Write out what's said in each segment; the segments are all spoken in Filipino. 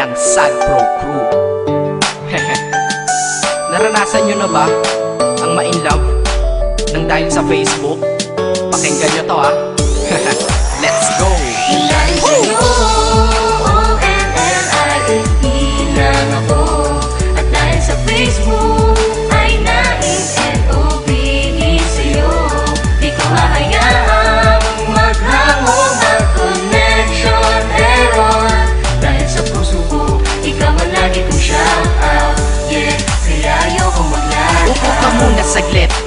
Sad Pro Crew Naranasan nyo na ba ang ma-inlove nang dahil sa Facebook? Pakinggan nyo to ah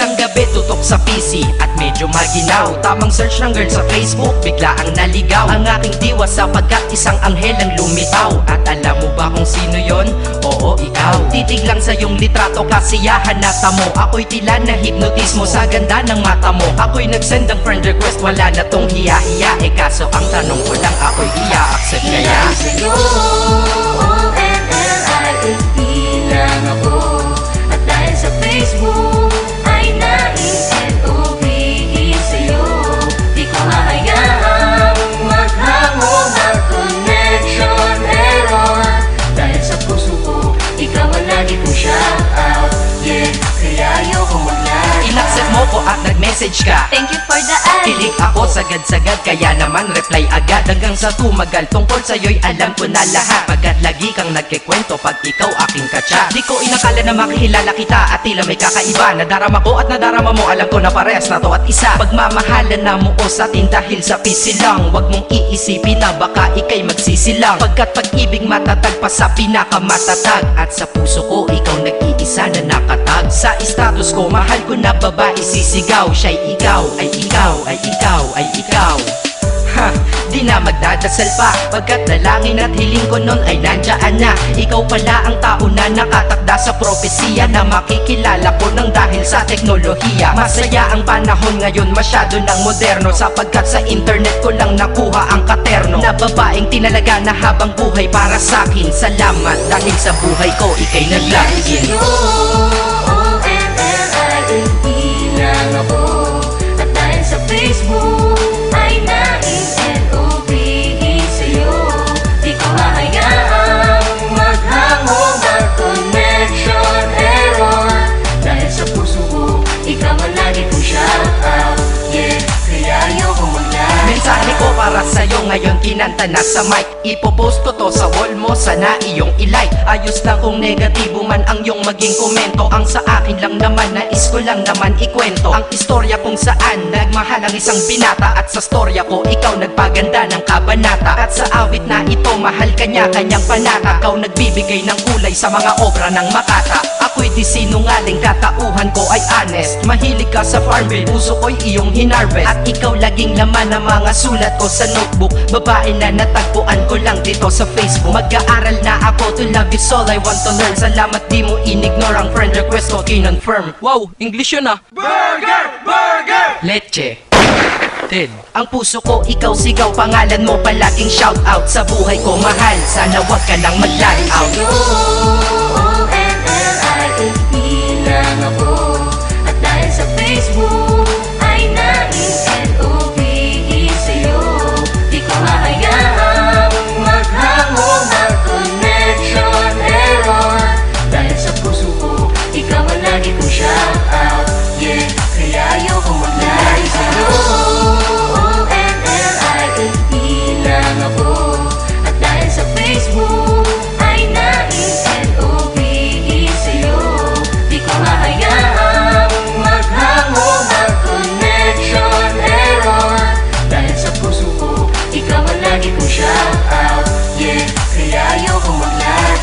Isang gabi tutok sa PC at medyo maginaw Tamang search ng girl sa Facebook, bigla ang naligaw. Ang aking diwa sapagkat isang anghel ang lumitaw. At alam mo ba kung sino yon? Oo, ikaw. Titig lang sa iyong litrato, kasiyahan na tamo. Ako'y tila na hipnotismo sa ganda ng mata mo. Ako'y nagsend ng friend request, wala na tong hiya-hiya. Eh kaso ang tanong ko lang, ako'y iya-accept kaya? Dahil sa'yo, nag-message ka. Thank you for the ad. Kilig ako sagad-sagad kaya naman reply agad. Hanggang sa tumagal tungkol sa'yo'y alam ko na lahat. Pagkat lagi kang nagkikwento pag ikaw aking katsa Di ko inakala na makihilala kita at tila may kakaiba. Nadarama ko at nadarama mo alam ko na parehas na to at isa. Pagmamahalan na mo o sa atin dahil sa PC lang. Huwag mong iisipin na baka ikay magsisilang. Pagkat pag-ibig matatag pa sa pinakamatatag. At sa puso ko ikaw nag-iisa na nakatag Sa status ko. Mahal ko na babae sisigaw. Siya'y ikaw, ay ikaw, ay ikaw, ay ikaw Di na magdadasal pa Pagkat nalangin at hiling ko nun ay nandyan na. Ikaw pala ang tao na nakatakda sa propesiya Na makikilala ko nang dahil sa teknolohiya. Masaya ang panahon ngayon masyado ng moderno Sapagkat sa internet ko lang nakuha ang katerno. Na babaeng tinalaga na habang buhay para sakin Salamat. Dahil sa buhay ko ikay naglagin Facebook, para sa'yo ngayon kinanta na sa mic. Ipopost ko to sa wall mo, sana iyong ilike Ayos lang kung negatibo man ang iyong maging komento. Ang sa akin lang naman, nais ko lang naman ikwento. Ang istorya kung saan nagmahal ang isang binata. At sa storya ko, ikaw nagpaganda ng kabanata. At sa awit na ito, mahal kanya kanyang panata. Ikaw nagbibigay ng kulay sa mga obra ng makata. Ako'y di sinungaling, katauhan ko ay honest. Mahilig ka sa farm bill, puso ko'y iyong hinarvest. At ikaw laging laman ng mga sulat ko sa notebook. Babae na natagpuan ko lang dito sa Facebook. Mag-aaral na ako to love is all I want to learn. Salamat di mo inignore ang friend request ko kinonfirm. Wow, English yun ah. Burger! Burger! Leche. Ted. Ang puso ko, ikaw sigaw Pangalan mo palaging shout out Sa buhay ko mahal Sana wag ka lang mag-lag out O-N-L-I-F-E lang ako لا يغلى